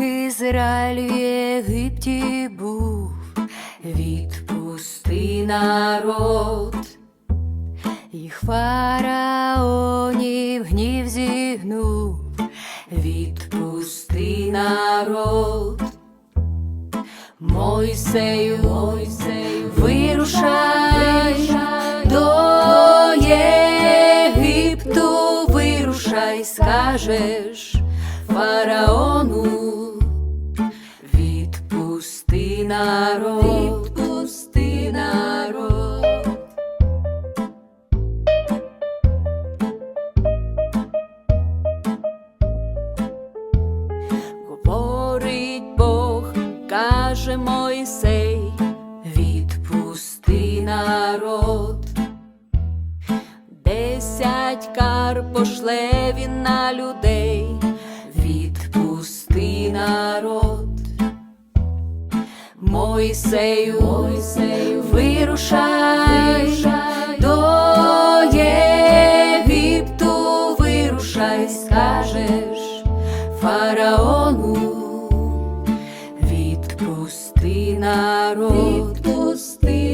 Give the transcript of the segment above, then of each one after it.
Ізраїль в Єгипті був, відпусти народ, їх фараонів гнів зігнув, відпусти народ. Мойсею, Мойсею, вирушай до Єгипту, вирушай, скажеш фараону, відпусти народ, відпусти народ. Говорить Бог, каже Мойсей, відпусти народ. Десять кар пошле він на людей, народ. Мойсею, Мойсею, вирушай, до Єгипту, вирушай, скажеш фараону, відпусти народ, відпусти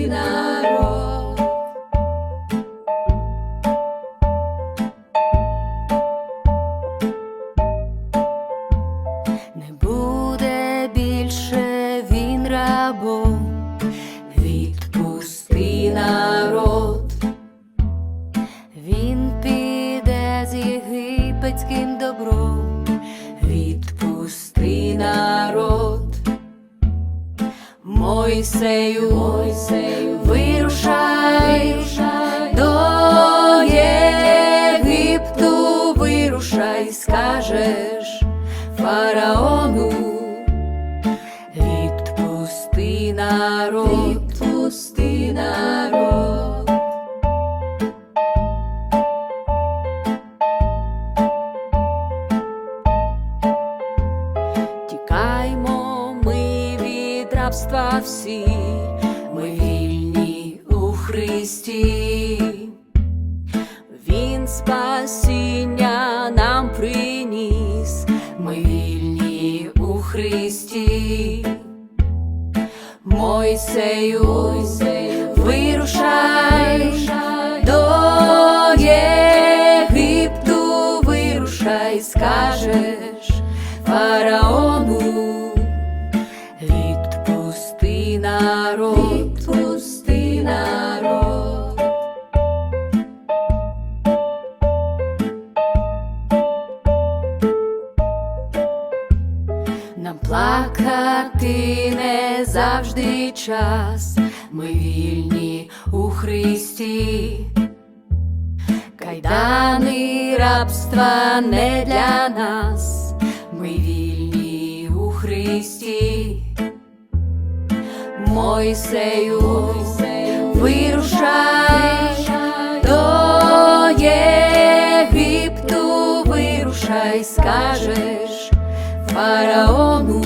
відпусти народ. Він піде з єгипетським добром, відпусти народ. Мойсею, Мойсею, вирушай, до Єгипту, вирушай, скажеш фараону, народ, відпусти народ. Тікаймо ми від рабства всі, ми вільні у Христі. Він спасіння нам приніс, ми вільні у Христі. Мойсею, вирушай до Єгипту, вирушай, скажеш фараону, плакати не завжди час, ми вільні у Христі. Кайдани рабства не для нас, ми вільні у Христі. Мойсею, вирушай Єгипту, вирушай, скажеш фараону,